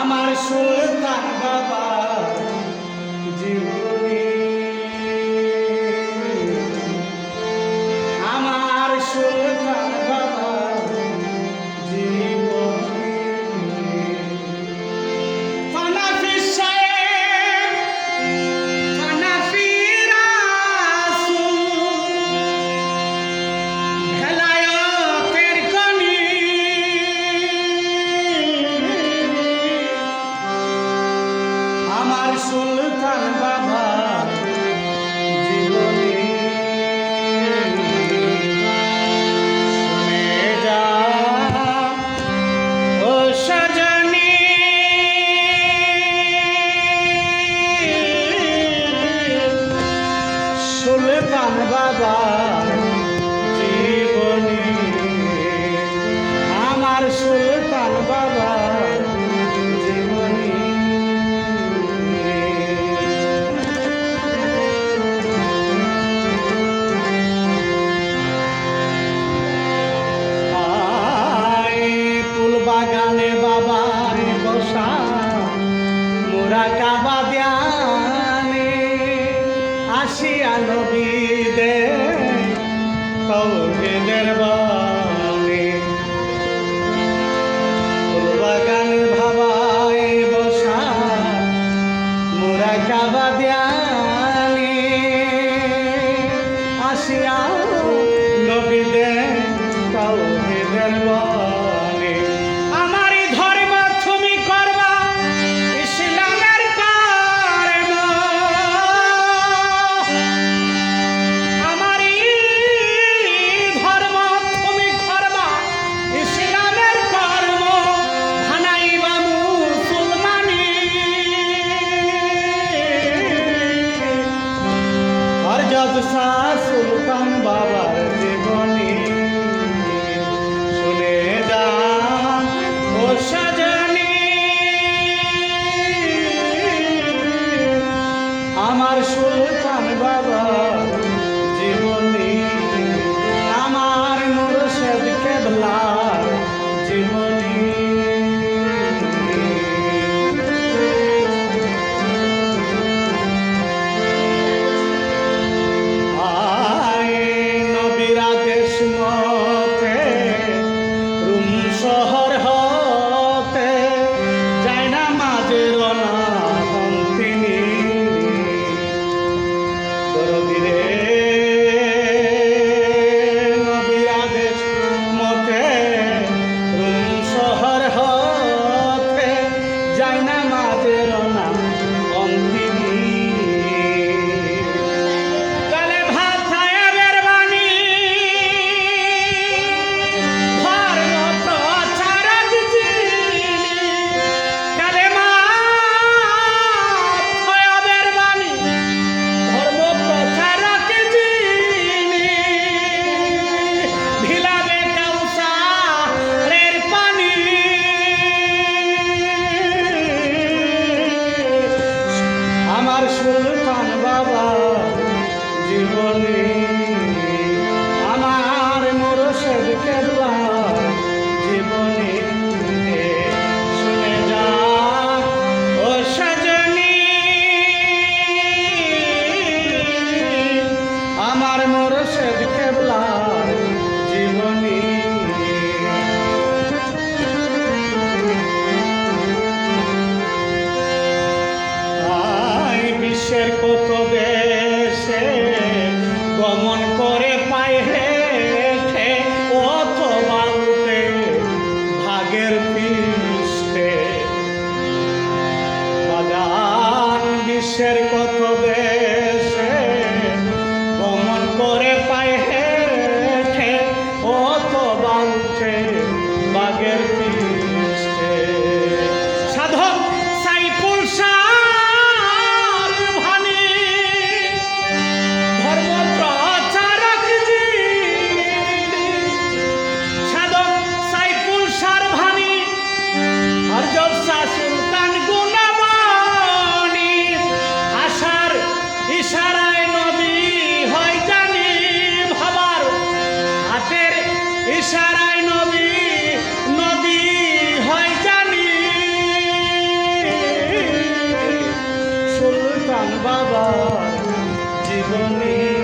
আমার সুলতান বাবা জীবন আমরা কাবা দানে আসিয়া নবীদের কৌরীদের বনে বাগান ভাবায় বসা, মোরা কাবা দানে আসিয়া নবীদের কৌরীদের বনে morar me.